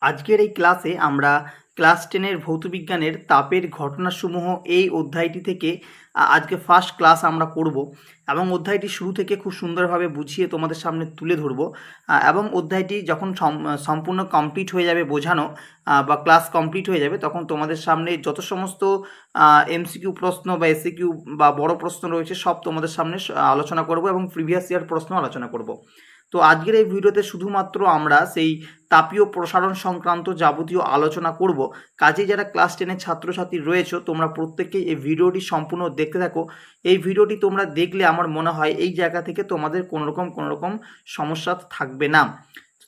আজকের এই ক্লাসে আমরা ক্লাস টেনের ভৌতবিজ্ঞানের তাপের ঘটনাসমূহ এই অধ্যায়টি থেকে আজকে ফার্স্ট ক্লাস আমরা করব এবং অধ্যায়টি শুরু থেকে খুব সুন্দরভাবে বুঝিয়ে তোমাদের সামনে তুলে ধরবো। এবং অধ্যায়টি যখন সম- সম্পূর্ণ কমপ্লিট হয়ে যাবে বোঝানো বা ক্লাস কমপ্লিট হয়ে যাবে, তখন তোমাদের সামনে যত সমস্ত এমসিকিউ প্রশ্ন বা এসিকিউ বা বড় প্রশ্ন রয়েছে সব তোমাদের সামনে আলোচনা করব এবং প্রিভিয়াস ইয়ার প্রশ্ন আলোচনা করব। তো আজকের এই ভিডিওতে শুধুমাত্র আমরা সেই তাপীয় প্রসারণ সংক্রান্ত যাবতীয় আলোচনা করব। কাজে যারা ক্লাস টেনের ছাত্রছাত্রী রয়েছে, তোমরা প্রত্যেকেই এই ভিডিওটি সম্পূর্ণ দেখতে থাকো। এই ভিডিওটি তোমরা দেখলে আমার মনে হয় এই জায়গা থেকে তোমাদের কোনোরকম কোনোরকম সমস্যা থাকবে না।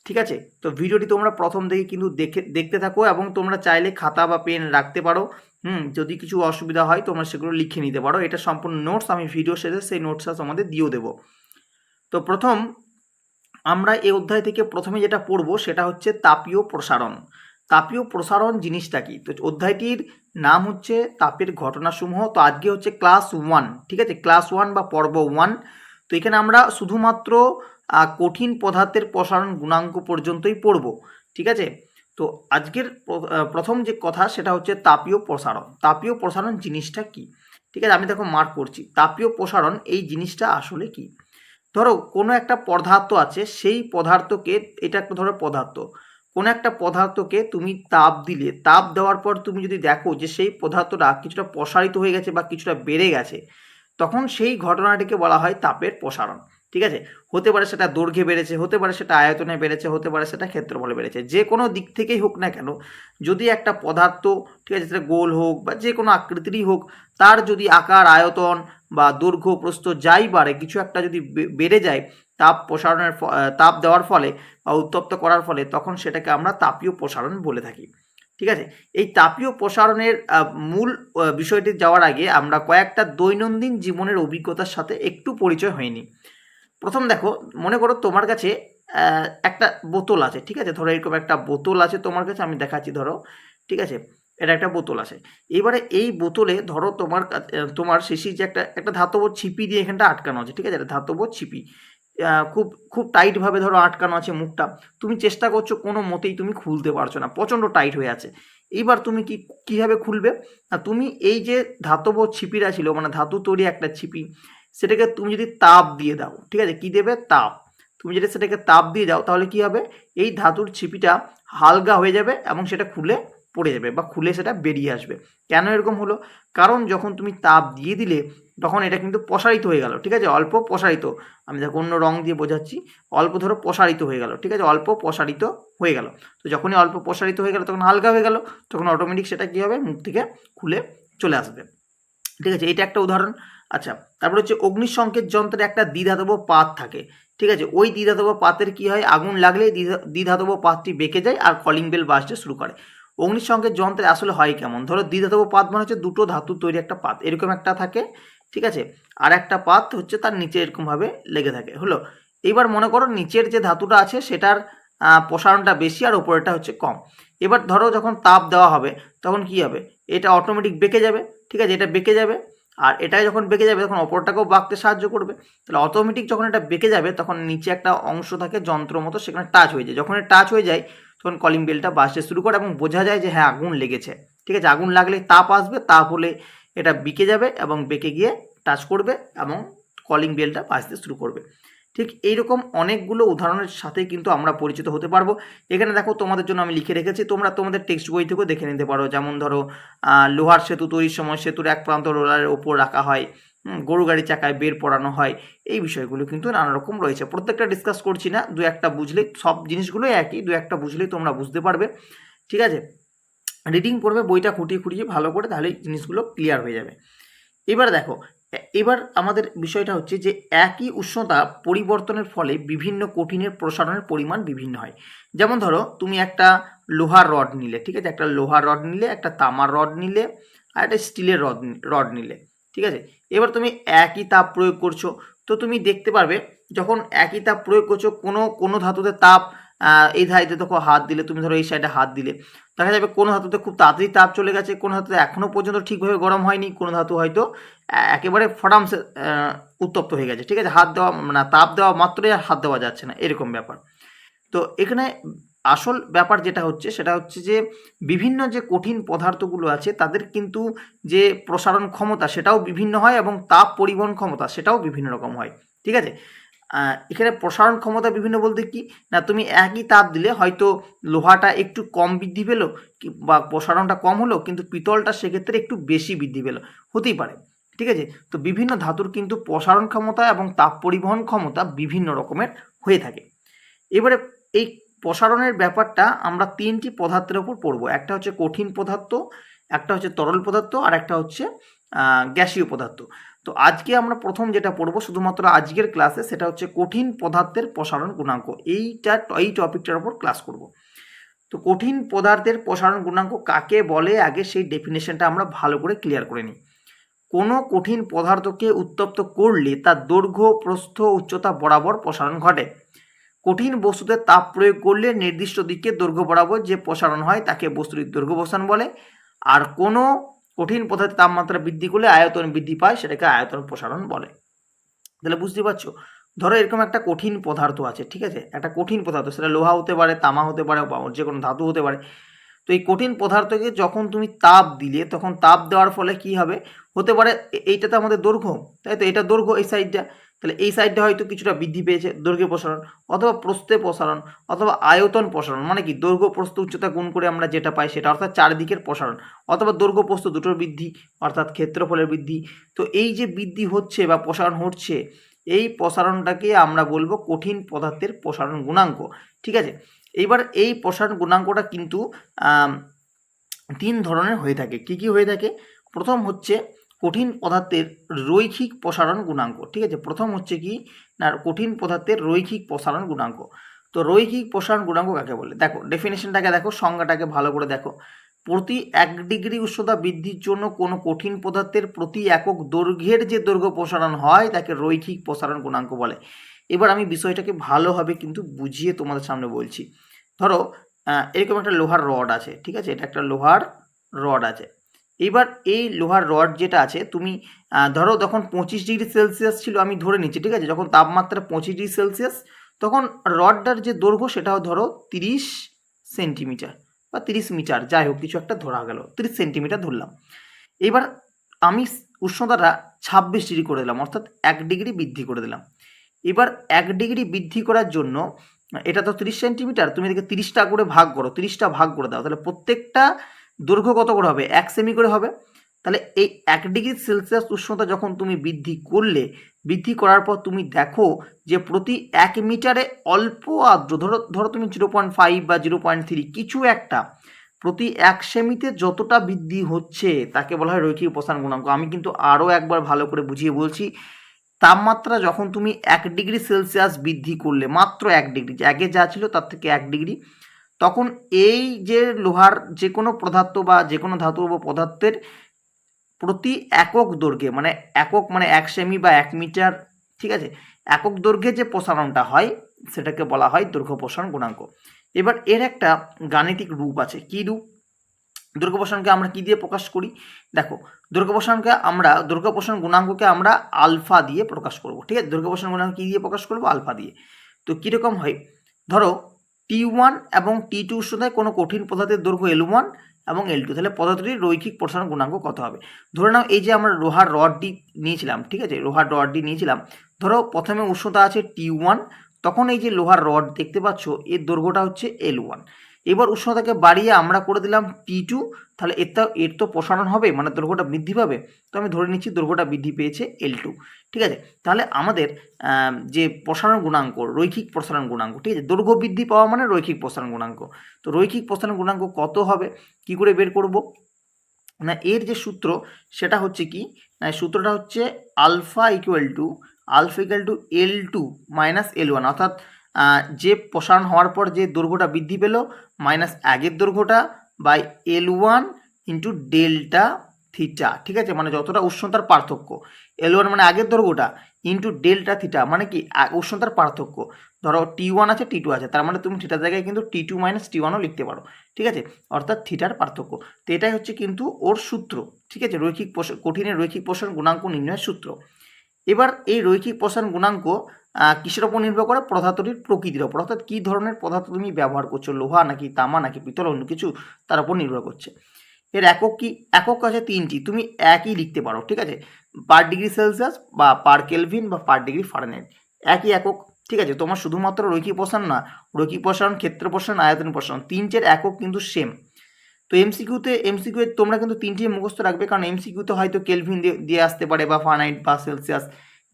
ঠিক আছে? তো ভিডিওটি তোমরা প্রথম থেকে কিন্তু দেখে, দেখতে থাকো এবং তোমরা চাইলে খাতা বা পেন রাখতে পারো। হুম, যদি কিছু অসুবিধা হয় তোমরা সেগুলো লিখে নিতে পারো। এটা সম্পূর্ণ নোটস, আমি ভিডিও শেষে সেই নোটসটা তোমাদের দিয়েও দেবো। তো প্রথম আমরা এই অধ্যায় থেকে প্রথমে যেটা পড়ব সেটা হচ্ছে তাপীয় প্রসারণ। তাপীয় প্রসারণ জিনিসটা কি? তো অধ্যায়টির নাম হচ্ছে তাপের ঘটনাসমূহ। তো আজকে হচ্ছে ক্লাস ওয়ান, ঠিক আছে? ক্লাস ওয়ান বা পর্ব ওয়ান। তো এখানে আমরা শুধুমাত্র কঠিন পদার্থের প্রসারণ গুণাঙ্ক পর্যন্তই পড়ব, ঠিক আছে? তো আজকের প্রথম যে কথা সেটা হচ্ছে তাপীয় প্রসারণ। তাপীয় প্রসারণ জিনিসটা কি? ঠিক আছে? আমি দেখো মার্ক করছি। তাপীয় প্রসারণ এই জিনিসটা আসলে কি? ধরো কোনো একটা পদার্থ আছে, সেই পদার্থকে, এটা একটা ধরো পদার্থ, কোনো একটা পদার্থকে তুমি তাপ দিলে, তাপ দেওয়ার পর তুমি যদি দেখো যে সেই পদার্থটা কিছুটা প্রসারিত হয়ে গেছে বা কিছুটা বেড়ে গেছে, তখন সেই ঘটনাটিকে বলা হয় তাপের প্রসারণ, ঠিক আছে? হতে পারে সেটা দৈর্ঘ্যে বেড়েছে, হতে পারে সেটা আয়তনে বেড়েছে, হতে পারে সেটা ক্ষেত্রফলে বেড়েছে, যে কোনো দিক থেকেই হোক না কেন, যদি একটা পদার্থ, ঠিক আছে, সেটা গোল হোক বা যে কোনো আকৃতিরই হোক, তার যদি আকার, আয়তন বা দৈর্ঘ্য প্রস্থ যাই বাড়ে, কিছু একটা যদি বেড়ে যায়, তাপ প্রসারণের তাপ দেওয়ার ফলে বা উত্তপ্ত করার ফলে তখন সেটাকে আমরা তাপীয় প্রসারণ বলে থাকি। ঠিক আছে? এই তাপীয় প্রসারণের মূল বিষয়টি যাওয়ার আগে আমরা কয়েকটা দৈনন্দিন জীবনের অভিজ্ঞতার সাথে একটু পরিচয় হয়নি প্রথম দেখো, মনে করো তোমার কাছে একটা বোতল আছে, ঠিক আছে? ধরো এরকম একটা বোতল আছে তোমার কাছে, আমি দেখাচ্ছি, ধরো। ঠিক আছে? এটা একটা বোতল আছে। এবারে এই বোতলে ধরো তোমার তোমার শেষে যে একটা একটা ধাতব ছিপি দিয়ে এখানটা আটকানো আছে, ঠিক আছে? ধাতব ছিপি। খুব খুব টাইটভাবে ধরো আটকানো আছে মুখটা। তুমি চেষ্টা করছ কোনো মতেই তুমি খুলতে পারছ না, প্রচণ্ড টাইট হয়ে আছে। এইবার তুমি কি, কীভাবে খুলবে? না, তুমি এই যে ধাতব ছিপিটা ছিল মানে ধাতু তৈরি একটা ছিপি, সেটাকে তুমি যদি তাপ দিয়ে দাও, ঠিক আছে? কী দেবে? তাপ। তুমি যদি সেটাকে তাপ দিয়ে দাও, তাহলে কি হবে? এই ধাতুর ছিপিটা হালকা হয়ে যাবে এবং সেটা খুলে পড়ে যাবে বা খুলে সেটা বেরিয়ে আসবে। কেন এরকম হলো? কারণ যখন তুমি তাপ দিয়ে দিলে, তখন এটা কিন্তু প্রসারিত হয়ে গেল, ঠিক আছে? অল্প প্রসারিত। আমি দেখো অন্য রং দিয়ে বোঝাচ্ছি। অল্প ধরো প্রসারিত হয়ে গেল, ঠিক আছে? অল্প প্রসারিত হয়ে গেল। তো যখনই অল্প প্রসারিত হয়ে গেল, তখন হালকা হয়ে গেল, তখন অটোমেটিক সেটা কী হবে? মুখ থেকে খুলে চলে আসবে। ঠিক আছে? এটা একটা উদাহরণ। আচ্ছা তারপর হচ্ছে অগ্নিসংকেত যন্ত্রের একটা দ্বিধাতব পাত থাকে, ঠিক আছে? ওই দ্বিধাতব পাতের কি হয়? আগুন লাগলে দ্বিধা- দ্বিধাতব পাতটি বেঁকে যায় আর কলিং বেল বাজতে শুরু করে। অগ্নিসংকেত যন্ত্রে আসলে হয় কেমন? ধরো দ্বিধাতব পাত মানে হচ্ছে দুটো ধাতু তৈরি একটা পাত, এরকম একটা থাকে, ঠিক আছে? আর একটা পাত হচ্ছে তার নিচে এরকমভাবে লেগে থাকে, হলো? এবার মনে করো নিচের যে ধাতুটা আছে সেটার প্রসারণটা বেশি আর উপরেরটা হচ্ছে কম। এবার ধরো যখন তাপ দেওয়া হবে, তখন কি হবে? এটা অটোমেটিক বেঁকে যাবে, ঠিক আছে? এটা বেঁকে যাবে, আর এটা যখন বেঁকে যাবে, তখন অপরটাকেও বাঁকতে সাহায্য করবে। তাহলে অটোমেটিক যখন এটা বেঁকে যাবে, তখন নিচে একটা অংশ থাকে যন্ত্র মতো, সেখানে টাচ হয়ে যায়। যখন টাচ হয়ে যায় তখন কলিং বেলটা বাজতে শুরু করে এবং বোঝা যায় যে হ্যাঁ আগুন লেগেছে। ঠিক আছে, আগুন লাগলে তাপ আসবে, তাপ হলে এটা বিকে যাবে এবং বেঁকে গিয়ে টাচ করবে এবং কলিং বেলটা বাজতে শুরু করবে। ঠিক এইরকম অনেকগুলো উদাহরণের সাথে কিন্তু আমরা পরিচিত হতে পারব। এখানে দেখো তোমাদের জন্য আমি লিখে রেখেছি, তোমরা তোমাদের টেক্সট বই থেকেও দেখে নিতে পারো। যেমন ধরো লোহার সেতু তৈরির সময় সেতুর এক প্রান্ত রোলারের ওপর রাখা হয়। গরু গাড়ি চাকায় বের পড়ানো হয়। এই বিষয়গুলো কিন্তু নানা রকম রয়েছে। প্রত্যেকটা ডিসকাস করছি না, দু একটা বুঝলেই সব জিনিসগুলো একই, দু একটা বুঝলেই তোমরা বুঝতে পারবে। ঠিক আছে? রিডিং পড়বে বইটা খুঁটিয়ে খুঁটিয়ে ভালো করে তাহলে জিনিসগুলো ক্লিয়ার হয়ে যাবে। এবার দেখো এবার আমাদের বিষয়টা হচ্ছে যে একই উষ্ণতা পরিবর্তনের ফলে বিভিন্ন কঠিনের প্রসারণের পরিমাণ বিভিন্ন হয়। যেমন ধরো, তুমি একটা লোহার রড নিলে, ঠিক আছে? একটা লোহার রড নিলে, একটা তামার রড নিলে, আর একটা স্টিলের রড রড নিলে, ঠিক আছে? এবার তুমি একই তাপ প্রয়োগ করছ। তো তুমি দেখতে পারবে, যখন একই তাপ প্রয়োগ করছ, কোনো কোনো ধাতুতে তাপ এই ধাইতে দেখো হাত দিলে, তুমি ধরো এই সাইডে হাত দিলে। দেখা যাবে কোনো ধাতুতে খুব তাড়াতাড়ি তাপ চলে গেছে, কোনো ধাতুতে এখনও পর্যন্ত ঠিকভাবে গরম হয়নি, কোনো ধাতু হয়তো একেবারে ফটামসে উত্তপ্ত হয়ে গেছে। ঠিক আছে, হাত দেওয়া মানে তাপ দেওয়া মাত্রই আর হাত দেওয়া যাচ্ছে না, এরকম ব্যাপার। তো এখানে আসল ব্যাপার যেটা হচ্ছে, সেটা হচ্ছে যে, বিভিন্ন যে কঠিন পদার্থগুলো আছে, তাদের কিন্তু যে প্রসারণ ক্ষমতা, সেটাও বিভিন্ন হয় এবং তাপ পরিবহন ক্ষমতা, সেটাও বিভিন্ন রকম হয়। ঠিক আছে? এখানে প্রসারণ ক্ষমতা বিভিন্ন বলতে কি? না, তুমি একই তাপ দিলে হয়তো লোহাটা একটু কম বৃদ্ধি পেল বা প্রসারণটা কম হলো, কিন্তু পিতলটা সেক্ষেত্রে একটু বেশি বৃদ্ধি পেল। হতেই পারে। ঠিক আছে? তো বিভিন্ন ধাতুর কিন্তু প্রসারণ ক্ষমতা এবং তাপ পরিবহন ক্ষমতা বিভিন্ন রকমের হয়ে থাকে। এবারে এই প্রসারণের ব্যাপারটা আমরা তিনটি পদার্থের ওপর পড়ব। একটা হচ্ছে কঠিন পদার্থ, একটা হচ্ছে তরল পদার্থ, আর একটা হচ্ছে গ্যাসীয় পদার্থ। তো আজকে আমরা প্রথম যেটা পড়ব শুধুমাত্র আজকের ক্লাসে সেটা হচ্ছে কঠিন পদার্থের প্রসারণ গুণাঙ্ক। এইটা, এই টপিকটার ওপর ক্লাস করব। তো কঠিন পদার্থের প্রসারণ গুণাঙ্ক কাকে বলে? আগে সেই ডেফিনেশনটা আমরা ভালো করে ক্লিয়ার করে নিই। কোনো কঠিন পদার্থকে উত্তপ্ত করলে তার দৈর্ঘ্য, প্রস্থ, উচ্চতা বরাবর প্রসারণ ঘটে। কঠিন বস্তুতে তাপ প্রয়োগ করলে নির্দিষ্ট দিকে দৈর্ঘ্য বরাবর যে প্রসারণ হয় তাকে বস্তুর দৈর্ঘ্য প্রসারণ বলে। আর কোনো কঠিন পদার্থের তাপমাত্রা বৃদ্ধি করলে আয়তন বৃদ্ধি পায় সেটাকে আয়তন প্রসারণ বলে। তাহলে বুঝতে পারছ? ধরো এরকম একটা কঠিন পদার্থ আছে, ঠিক আছে? একটা কঠিন পদার্থ, সেটা লোহা হতে পারে, তামা হতে পারে বা যে কোনো ধাতু হতে পারে। তো এই কঠিন পদার্থকে যখন তুমি তাপ দিলে, তখন তাপ দেওয়ার ফলে কি হবে? হতে পারে এইটা তো আমাদের দৈর্ঘ্য। তাই তো? এটা দৈর্ঘ্য এই সাইডটা তাহলে এই সাইডটা হয়তো কিছুটা বৃদ্ধি পেয়েছে, দৈর্ঘ্য প্রসারণ অথবা প্রস্থে প্রসারণ অথবা আয়তন প্রসারণ মানে কি দৈর্ঘ্য, প্রস্থ, উচ্চতা গুণ করে আমরা যেটা পাই সেটা, অর্থাৎ চারদিকের প্রসারণ অথবা দৈর্ঘ্য, প্রস্থ দুটোর বৃদ্ধি, অর্থাৎ ক্ষেত্রফলের বৃদ্ধি। তো এই যে বৃদ্ধি হচ্ছে বা প্রসারণ হচ্ছে, এই প্রসারণটাকে আমরা বলব কঠিন পদার্থের প্রসারণ গুণাঙ্ক। ঠিক আছে? এইবার এই প্রসারণ গুণাঙ্কটা কিন্তু তিন ধরনের হয়ে থাকে। কি কি হয়ে থাকে? প্রথম হচ্ছে কঠিন পদার্থের রৈখিক প্রসারণ গুণাঙ্ক। ঠিক আছে? প্রথম হচ্ছে কি? না, কঠিন পদার্থের রৈখিক প্রসারণ গুণাঙ্ক। তো রৈখিক প্রসারণ গুণাঙ্ক কাকে বলে? দেখো ডেফিনেশনটাকে দেখো, সংজ্ঞাটাকে ভালো করে দেখো। প্রতি এক ডিগ্রি উষ্ণতা বৃদ্ধির জন্য কোনো কঠিন পদার্থের প্রতি একক দৈর্ঘ্যের যে দৈর্ঘ্য প্রসারণ হয়, তাকে রৈখিক প্রসারণ গুণাঙ্ক বলে। এবার আমি বিষয়টাকে ভালোভাবে কিন্তু বুঝিয়ে তোমাদের সামনে বলছি। ধরো এরকম একটা লোহার রড আছে, ঠিক আছে? এটা একটা লোহার রড আছে। এবার এই লোহার রড যেটা আছে, তুমি ধরো যখন পঁচিশ ডিগ্রি সেলসিয়াস ছিল, আমি ধরে নিচ্ছি, ঠিক আছে? যখন তাপমাত্রা পঁচিশ ডিগ্রি সেলসিয়াস, তখন রডটার যে দৈর্ঘ্য সেটাও ধরো তিরিশ সেন্টিমিটার বা তিরিশ মিটার, যাই হোক, কিছু একটা ধরা গেল, তিরিশ সেন্টিমিটার ধরলাম। এবার আমি উষ্ণতাটা ছাব্বিশ ডিগ্রি করে দিলাম, অর্থাৎ এক ডিগ্রি বৃদ্ধি করে দিলাম। এবার এক ডিগ্রি বৃদ্ধি করার জন্য, এটা তো তিরিশ সেন্টিমিটার, তুমি এদিকে তিরিশটা করে ভাগ করো, তিরিশটা ভাগ করে দাও, তাহলে প্রত্যেকটা দৈর্ঘ্য কত করে হবে? এক সেমি করে হবে। তাহলে এই এক ডিগ্রি সেলসিয়াস উষ্ণতা যখন তুমি বৃদ্ধি করলে, বৃদ্ধি করার পর তুমি দেখো যে প্রতি এক মিটারে অল্প আর্দ্র, ধরো ধরো তুমি জিরো পয়েন্ট ফাইভ বা জিরো পয়েন্ট থ্রি কিছু একটা, প্রতি এক সেমিতে যতটা বৃদ্ধি হচ্ছে, তাকে বলা হয় রৈখিক প্রসারণ গুণাঙ্ক। আমি কিন্তু আরও একবার ভালো করে বুঝিয়ে বলছি, তাপমাত্রা যখন তুমি এক ডিগ্রি সেলসিয়াস বৃদ্ধি করলে, মাত্র এক ডিগ্রি আগে যা ছিল তার থেকে এক ডিগ্রি তখন এই যে লোহার যে কোনো পদার্থ বা যে কোনো ধাতু পদার্থের প্রতি একক দৈর্ঘ্যে মানে একক মানে এক সেমি বা এক মিটার, ঠিক আছে? একক দৈর্ঘ্যে যে প্রসারণটা হয়, সেটাকে বলা হয় দৈর্ঘ্য প্রসারণ গুণাঙ্ক। এবার এর একটা গাণিতিক রূপ আছে। কি রূপ? দৈর্ঘ্য প্রসারণকে আমরা কি দিয়ে প্রকাশ করি? দেখো, দৈর্ঘ্য প্রসারণকে আমরা, দৈর্ঘ্য প্রসারণ গুণাঙ্ককে আমরা আলফা দিয়ে প্রকাশ করব, ঠিক আছে? দৈর্ঘ্য প্রসারণ গুণাঙ্ক কি দিয়ে প্রকাশ করব? আলফা দিয়ে। তো কীরকম হয়? ধরো টি ওয়ান এবং টি টু উষ্ণতায় কোনো কঠিন পদার্থের দৈর্ঘ্য এল ওয়ান এবং এল টু তাহলে পদার্থটির রৈখিক প্রসারণ গুণাঙ্ক কত হবে? ধরে নাও এই যে আমরা লোহার রডটি নিয়েছিলাম, ঠিক আছে? লোহার রডটি নিয়েছিলাম, ধরো প্রথমে উষ্ণতা আছে টি ওয়ান তখন এই যে লোহার রড দেখতে পাচ্ছ, এর দৈর্ঘ্যটা হচ্ছে এল ওয়ান এবার উষ্ণতাকে বাড়িয়ে আমরা করে দিলাম টি টু তাহলে এর তো এর তো প্রসারণ হবে মানে দৈর্ঘ্যটা বৃদ্ধি পাবে। তো আমি ধরে নিচ্ছি দৈর্ঘ্যটা বৃদ্ধি পেয়েছে এল টু ঠিক আছে? তাহলে আমাদের যে প্রসারণ গুণাঙ্ক, রৈখিক প্রসারণ গুণাঙ্ক, ঠিক আছে? দৈর্ঘ্য বৃদ্ধি পাওয়া মানে রৈখিক প্রসারণ গুণাঙ্ক। তো রৈখিক প্রসারণ গুণাঙ্ক কত হবে? কি করে বের করব? না, এর যে সূত্র, সেটা হচ্ছে কি? না সূত্রটা হচ্ছে alpha equal to alpha equal to L two minus L one অর্থাৎ যে প্রসারণ হওয়ার পর যে দৈর্ঘ্যটা বৃদ্ধি পেল মাইনাস আগের দৈর্ঘ্যটা by L one into delta theta ঠিক আছে? মানে যতটা উষ্ণতার পার্থক্য। এল ওয়ান মানে আগের দৈর্ঘ্যটা ইন্টু ডেল্টা থিটা মানে কি? উষ্ণতার পার্থক্য। ধরো টি ওয়ান আছে টি টু আছে, তার মানে তুমি থিটার জায়গায় কিন্তু টি টু মাইনাস টি ওয়ানও লিখতে পারো, ঠিক আছে? অর্থাৎ থিটার পার্থক্য। তো এটাই হচ্ছে কিন্তু ওর সূত্র, ঠিক আছে? রৈখিক কঠিনের রৈখিক পোষণ গুণাঙ্ক নির্ণয়ের সূত্র। এবার এই রৈখিক প্রসারণ গুণাঙ্ক কিসের ওপর নির্ভর করে? পদার্থটির প্রকৃতির ওপর। অর্থাৎ কী ধরনের পদার্থ তুমি ব্যবহার করছ? লোহা নাকি তামা নাকি পিতল, অন্য কিছু তার উপর নির্ভর করছে। এর একক কি? একক আছে তিনটি। তুমি একই লিখতে পারো, ঠিক আছে? পার ডিগ্রি সেলসিয়াস বা পার কেলভিন বা পার ডিগ্রি ফারেনহাইট একই একক, ঠিক আছে? তোমার শুধুমাত্র রৈখিক প্রসারণ না রৈখিক প্রসারণ, ক্ষেত্র প্রসারণ, আয়তন প্রসারণ, তিনটের একক কিন্তু সেম তো এমসিকিউতে এমসিকিউ তোমরা কিন্তু তিনটি মুখস্থ রাখবে, কারণ এমসিকিউতে হয়তো কেলভিন দিয়ে আসতে পারে বা ফানাইট বা সেলসিয়াস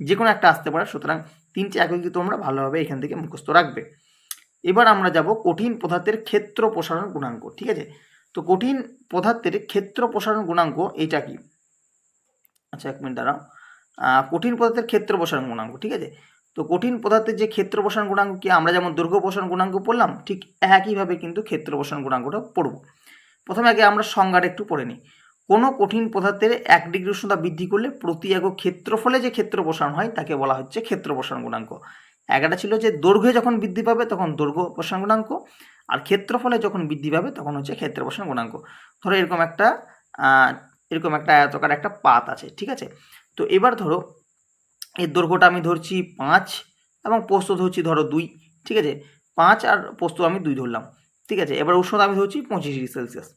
যে কোনো একটা আসতে পারে, সুতরাং তিনটে এককই তোমরা ভালোভাবে এখান থেকে মুখস্থ রাখবে। এবার আমরা যাব কঠিন পদার্থের ক্ষেত্র প্রসারণ গুণাঙ্ক, ঠিক আছে? তো কঠিন পদার্থের ক্ষেত্র প্রসারণ গুণাঙ্ক এইটা কি? আচ্ছা এক মিনিট দাঁড়াও। কঠিন পদার্থের ক্ষেত্র প্রসারণ গুণাঙ্ক, ঠিক আছে? তো কঠিন পদার্থের যে ক্ষেত্র প্রসারণ গুণাঙ্ক কি, আমরা যেমন দৈর্ঘ্য প্রসারণ গুণাঙ্ক পড়লাম, ঠিক একইভাবে কিন্তু ক্ষেত্র প্রসারণ গুণাঙ্কটা পড়ব। প্রথমে আগে আমরা সংজ্ঞাটা একটু পড়ে নিই। কোনো কঠিন পদার্থের এক ডিগ্রি উষ্ণতা বৃদ্ধি করলে প্রতি একক ক্ষেত্রফলে যে ক্ষেত্র প্রসারণ হয়, তাকে বলা হচ্ছে ক্ষেত্র প্রসারণ গুণাঙ্ক। একটা ছিল যে দৈর্ঘ্যে যখন বৃদ্ধি পাবে, তখন দৈর্ঘ্য প্রসারণ গুণাঙ্ক, আর ক্ষেত্রফলে যখন বৃদ্ধি পাবে, তখন হচ্ছে ক্ষেত্র প্রসারণ গুণাঙ্ক। ধরো এরকম একটা এরকম একটা আয়তকার একটা পাত আছে, ঠিক আছে? তো এবার ধরো, এর দৈর্ঘ্যটা আমি ধরছি পাঁচ এবং পোস্ত ধরছি ধরো দুই, ঠিক আছে? পাঁচ আর পোস্ত আমি দুই ধরলাম। ঠিক আছে? এবার উষ্ণতা আমি ধরছি পঁচিশ ডিগ্রি সেলসিয়াস।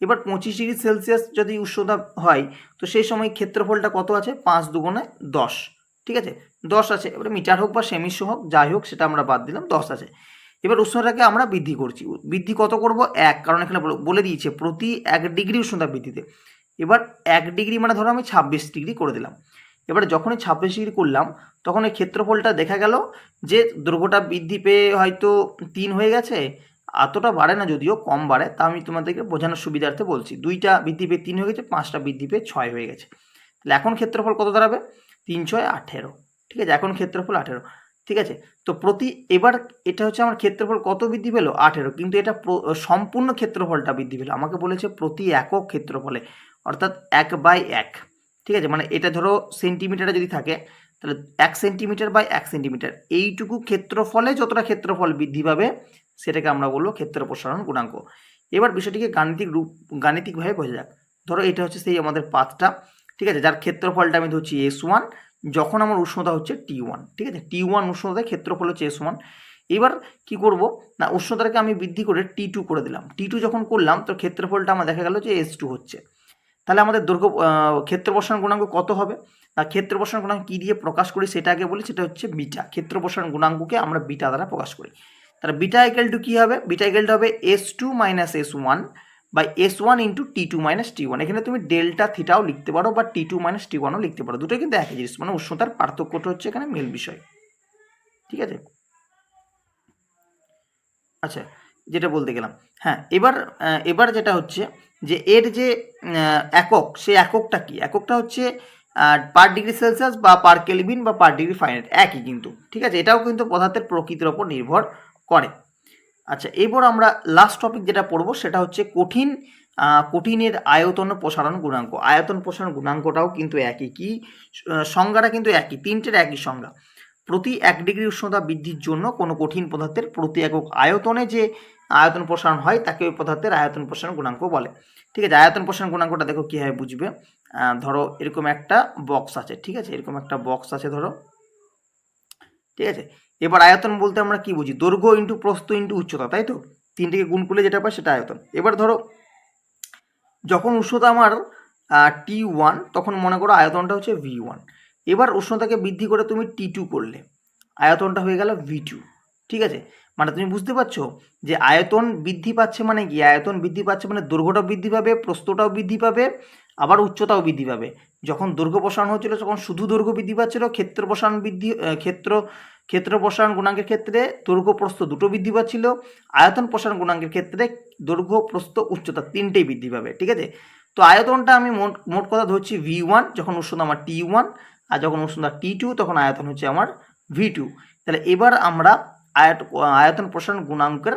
এবার পঁচিশ ডিগ্রি সেলসিয়াস যদি উষ্ণতা হয়, তো সেই সময় ক্ষেত্রফলটা কত আছে? পাঁচ দুগুণে দশ। ঠিক আছে? দশ আছে। এবারে মিটার হোক বা সেমিশো হোক, যাই হোক, সেটা আমরা বাদ দিলাম, দশ আছে। এবার উষ্ণতাকে আমরা বৃদ্ধি করছি। বৃদ্ধি কত করব? এক। কারণ এখানে বলে- দিয়েছে, প্রতি এক ডিগ্রি উষ্ণতা বৃদ্ধিতে। এবার এক ডিগ্রি মানে ধরো আমি ছাব্বিশ ডিগ্রি করে দিলাম। এবার যখনই ছাব্বিশ ডিগ্রি করলাম, তখন এই ক্ষেত্রফলটা দেখা গেল যে দৈর্ঘ্যটা বৃদ্ধি পেয়ে হয়তো তিন হয়ে গেছে এতটা বাড়ে না যদিও, কম বাড়ে। তা আমি তোমাদেরকে বোঝানোর সুবিধার্থে বলছি। দুইটা বৃদ্ধি পেয়ে তিন হয়ে গেছে, পাঁচটা বৃদ্ধি পেয়ে ছয় হয়ে গেছে। তাহলে এখন ক্ষেত্রফল কত দাঁড়াবে? তিন ছয় আঠেরো। ঠিক আছে? এখন ক্ষেত্রফল আঠেরো। ঠিক আছে? তো প্রতি, এবার এটা হচ্ছে আমার ক্ষেত্রফল কত বৃদ্ধি পেল? আঠেরো। কিন্তু এটা সম্পূর্ণ ক্ষেত্রফলটা বৃদ্ধি পেল। আমাকে বলেছে প্রতি একক ক্ষেত্রফলে, অর্থাৎ এক বাই এক। ঠিক আছে? মানে এটা ধরো সেন্টিমিটারে যদি থাকে, তাহলে এক সেন্টিমিটার বাই এক সেন্টিমিটার। এইটুকু ক্ষেত্রফলে যতটা ক্ষেত্রফল বৃদ্ধি পাবে সেটাকে আমরা বলব ক্ষেত্র প্রসারণ গুণাঙ্ক। এবার বিষয়টিকে গাণিতিক রূপ, গাণিতিকভাবে বোঝা যাক। ধরো এটা হচ্ছে সেই আমাদের পাথটা, ঠিক আছে? যার ক্ষেত্রফলটা আমি ধরছি এস ওয়ান যখন আমার উষ্ণতা হচ্ছে টি ওয়ান ঠিক আছে? টি ওয়ান উষ্ণতায় ক্ষেত্রফল হচ্ছে এস ওয়ান এবার কি করব? না, উষ্ণতাটাকে আমি বৃদ্ধি করে টি টু করে দিলাম। টি টু যখন করলাম, তো ক্ষেত্রফলটা আমার দেখা গেল যে এস টু হচ্ছে। তাহলে আমাদের দৈর্ঘ্য ক্ষেত্র প্রসারণ গুণাঙ্ক কত হবে? না, ক্ষেত্র প্রসারণ গুণাঙ্ক কী দিয়ে প্রকাশ করি সেটা আগে বলি, সেটা হচ্ছে বিটা। ক্ষেত্র প্রসারণ গুণাঙ্ককে আমরা বিটা দ্বারা প্রকাশ করি। তাহলে বিটা ইকাল টু কী হবে? বিটা ইকাল টু হবে S two minus S one by S one into T two minus T one এখানে তুমি ডেল্টা থিটাও লিখতে পারো বা টি টু মাইনাস টি ওয়ানও লিখতে পারো। দুটোই কিন্তু একই জিনিস মানে উষ্ণতার পার্থক্যটা হচ্ছে এখানে মেল বিষয়। ঠিক আছে? আচ্ছা যেটা বলতে গেলাম। হ্যাঁ এবার এবার যেটা হচ্ছে যে এর যে একক, সে এককটা কি? এককটা হচ্ছে পার ডিগ্রি সেলসিয়াস বা পার কেলভিন বা পার ডিগ্রি ফাইনাইট একই কিন্তু। ঠিক আছে? এটাও কিন্তু পদার্থের প্রকৃতির ওপর নির্ভর করে। আচ্ছা এবার আমরা লাস্ট টপিক যেটা পড়ব সেটা হচ্ছে কঠিন কঠিনের আয়তন প্রসারণ গুণাঙ্ক। আয়তন প্রসারণ গুণাঙ্কটাও কিন্তু একই কি? সংজ্ঞাটা কিন্তু একই, তিনটের একই সংজ্ঞা। প্রতি এক ডিগ্রি উষ্ণতা বৃদ্ধির জন্য কোনো কঠিন পদার্থের প্রতি একক আয়তনে যে আয়তন প্রসারণ হয়, তাকে ওই পদার্থের আয়তন প্রসারণ গুণাঙ্ক বলে। ঠিক আছে, আয়তন প্রসারণ গুণাঙ্কটা দেখো কীভাবে বুঝবে? ধরো এরকম একটা বক্স আছে, ঠিক আছে? এরকম একটা বক্স আছে ধরো। ঠিক আছে? এবার আয়তন বলতে আমরা কি বুঝি? দৈর্ঘ্য ইন্টু প্রস্থ ইন্টু উচ্চতা, তাই তো? তিনটিকে গুণ করলে যেটা পাই সেটা আয়তন। এবার ধরো, যখন উষ্ণতা আমার টি ওয়ান তখন মনে করো আয়তনটা হচ্ছে ভি ওয়ান এবার উষ্ণতাকে বৃদ্ধি করে তুমি টি টু করলে। আয়তনটা হয়ে গেল ভি টু ঠিক আছে? মানে তুমি বুঝতে পারছ যে আয়তন বৃদ্ধি পাচ্ছে মানে কি? আয়তন বৃদ্ধি পাচ্ছে মানে দৈর্ঘ্যটাও বৃদ্ধি পাবে, প্রস্থটাও বৃদ্ধি পাবে, আবার উচ্চতাও বৃদ্ধি পাবে। যখন দৈর্ঘ্য প্রসারণ হচ্ছিল তখন শুধু দৈর্ঘ্য বৃদ্ধি পাচ্ছিল, ক্ষেত্র প্রসারণ বৃদ্ধি ক্ষেত্র ক্ষেত্র প্রসারণ গুণাঙ্কের ক্ষেত্রে দৈর্ঘ্য, প্রস্থ দুটো বৃদ্ধি পাচ্ছিল, আয়তন প্রসারণ গুণাঙ্কের ক্ষেত্রে দৈর্ঘ্য, প্রস্থ, উচ্চতা তিনটেই বৃদ্ধি পাবে, ঠিক আছে? তো আয়তনটা আমি মোট মোট কথা ধরছি ভি ওয়ান যখন উষ্ণতা আমার টি ওয়ান আর যখন উষ্ণতা টি টু তখন আয়তন হচ্ছে আমার ভি টু তাহলে এবার আমরা আয়ত, আয়তন প্রসারণ গুণাঙ্কের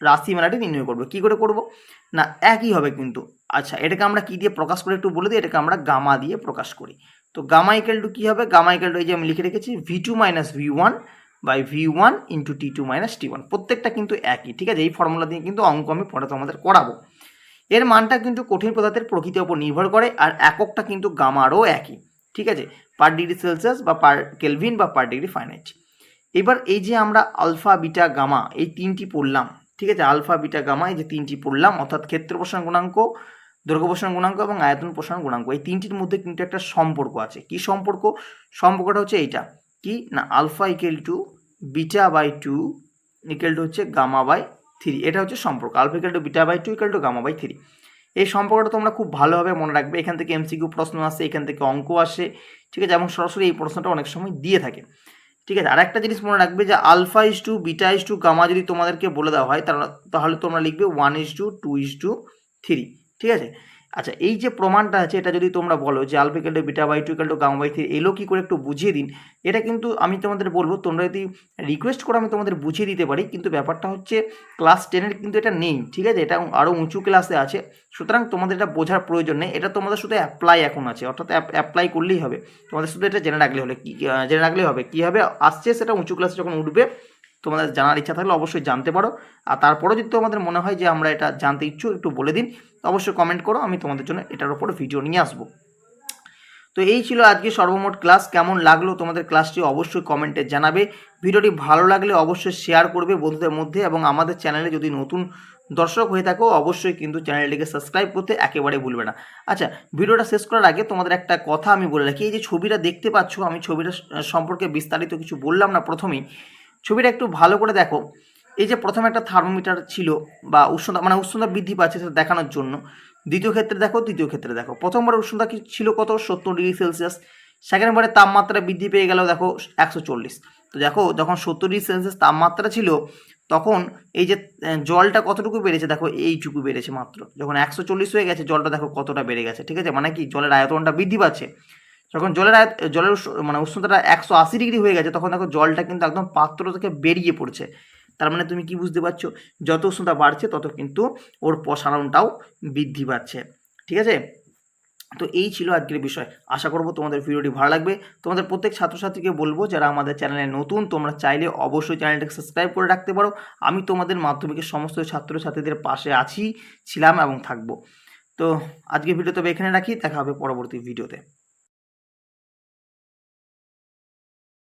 রাশিমালাটি নির্ণয় করব। কী করে করব? না, একই হবে কিন্তু। আচ্ছা এটাকে আমরা কী দিয়ে প্রকাশ করে একটু বলে দিই? এটাকে আমরা গামা দিয়ে প্রকাশ করি। তো গামা টু কী হবে? গামা ইকাল টু এই যে আমি লিখে রেখেছি v two minus v one by v one into t two minus t one প্রত্যেকটা কিন্তু একই, ঠিক আছে? এই ফর্মুলা দিয়ে কিন্তু অঙ্ক আমি পরে তোমাদের করাবো। এর মানটা কিন্তু কঠিন পদার্থের প্রকৃতির ওপর নির্ভর করে আর এককটা কিন্তু গামারও একই, ঠিক আছে? পার ডিগ্রি সেলসিয়াস বা পার কেলভিন বা পার ডিগ্রি ফারেনহাইট এবার এই যে আমরা আলফা, বিটা, গামা এই তিনটি পড়লাম, ঠিক আছে? আলফা, বিটা, গামা এই যে তিনটি পড়লাম, অর্থাৎ ক্ষেত্র প্রসারণ গুণাঙ্ক, দৈর্ঘ্য প্রসারণ গুণাঙ্ক এবং আয়তন প্রসারণ গুণাঙ্ক, এই তিনটির মধ্যে কিন্তু একটা সম্পর্ক আছে। কি সম্পর্ক? সম্পর্কটা হচ্ছে এইটা। কি? না, alpha equal to beta by two equal to হচ্ছে গামা বাই থ্রি এটা হচ্ছে সম্পর্ক। Alpha equal to beta by two equal to gamma by three এই সম্পর্কটা তোমরা খুব ভালোভাবে মনে রাখবে। এখান থেকে এমসিকিউ প্রশ্ন আসে, এখান থেকে অঙ্ক আসে, ঠিক আছে? এবং সরাসরি এই প্রশ্নটা অনেক সময় দিয়ে থাকে। ঠিক আছে? আর একটা জিনিস মনে রাখবে যে alpha is to beta is to gamma যদি তোমাদেরকে বলে দেওয়া হয়, তাহলে তোমরা লিখবে one is to two is to three ঠিক আছে? আচ্ছা এই যে প্রমাণটা আছে, এটা যদি তোমরা বলো যে alpha equal to beta by two equal to gamma by three এলো কী করে একটু বুঝিয়ে দিন। এটা কিন্তু আমি তোমাদের বলব, তোমরা যদি রিকোয়েস্ট করে আমি তোমাদের বুঝিয়ে দিতে পারি, কিন্তু ব্যাপারটা হচ্ছে ক্লাস টেনের কিন্তু এটা নেই, ঠিক আছে? এটা আরও উঁচু ক্লাসে আছে। সুতরাং তোমাদের এটা বোঝার প্রয়োজন নেই। এটা তোমাদের শুধু অ্যাপ্লাই এখন আছে, অর্থাৎ অ্যাপ্লাই করলেই হবে। তোমাদের শুধু এটা জেনে রাখলে হলে কী জেনে রাখলেই হবে। কী হবে আসছে সেটা উঁচু ক্লাসে যখন উঠবে তোমাদের জানার ইচ্ছা থাকলে অবশ্যই জানতে পারো। আর তারপরেও যদি তোমাদের মনে হয় যে আমরা এটা জানতে ইচ্ছুক, একটু বলে দিন অবশ্যই কমেন্ট করো, আমি তোমাদের জন্য এটার উপরে ভিডিও নিয়ে আসব। তো এই ছিল আজকে সর্বমোট ক্লাস কেমন লাগল তোমাদের ক্লাসটি অবশ্যই কমেন্টে জানাবে। ভিডিওটি ভালো লাগলে অবশ্যই শেয়ার করবে বন্ধুদের মধ্যে এবং আমাদের চ্যানেলে যদি নতুন দর্শক হয়ে থাকো, অবশ্যই কিন্তু চ্যানেলটিকে সাবস্ক্রাইব করতে একেবারে ভুলবে না। আচ্ছা ভিডিওটা শেষ করার আগে তোমাদের একটা কথা আমি বলে রাখি, এই যে ছবিটা দেখতে পাচ্ছ, আমি ছবিটা সম্পর্কে বিস্তারিত কিছু বললাম না প্রথমেই ছবিটা একটু ভালো করে দেখো। এই যে প্রথমে একটা থার্মোমিটার ছিল বা উষ্ণতা মানে উষ্ণতা বৃদ্ধি পাচ্ছে সেটা দেখানোর জন্য। দ্বিতীয় ক্ষেত্রে দেখো, তৃতীয় ক্ষেত্রে দেখো। প্রথমবার উষ্ণতা কি ছিল কত? সত্তর ডিগ্রি সেলসিয়াস। সেকেন্ড বারে তাপমাত্রা বৃদ্ধি পেয়ে গেল দেখো, একশো চল্লিশ। তো দেখো, যখন সত্তর ডিগ্রি সেলসিয়াস তাপমাত্রা ছিল, তখন এই যে জলটা কতটুকু বেড়েছে দেখো, এইটুকু বেড়েছে মাত্র। যখন একশো চল্লিশ হয়ে গেছে, জলটা দেখো কতটা বেড়ে গেছে, ঠিক আছে? মানে কি, জলের আয়তনটা বৃদ্ধি পাচ্ছে। যখন জলের জলের মানে উষ্ণতাটা একশো আশি ডিগ্রি হয়ে গেছে, তখন দেখো জলটা কিন্তু একদম পাত্র থেকে বেরিয়ে পড়ছে। তার মানে তুমি কি বুঝতে পারছ? যত উষ্ণতা বাড়ছে, তত কিন্তু ওর প্রসারণটাও বৃদ্ধি পাচ্ছে। ঠিক আছে? তো এই ছিল আজকের বিষয়। আশা করব তোমাদের ভিডিওটি ভালো লাগবে। তোমাদের প্রত্যেক ছাত্রছাত্রীকে বলব, যারা আমাদের চ্যানেলে নতুন, তোমরা চাইলে অবশ্যই চ্যানেলটাকে সাবস্ক্রাইব করে রাখতে পারো। আমি তোমাদের মাধ্যমিকের সমস্ত ছাত্রছাত্রীদের পাশে আছি, ছিলাম এবং থাকব। তো আজকে ভিডিও তবে এখানে রাখি, দেখা হবে পরবর্তী ভিডিওতে।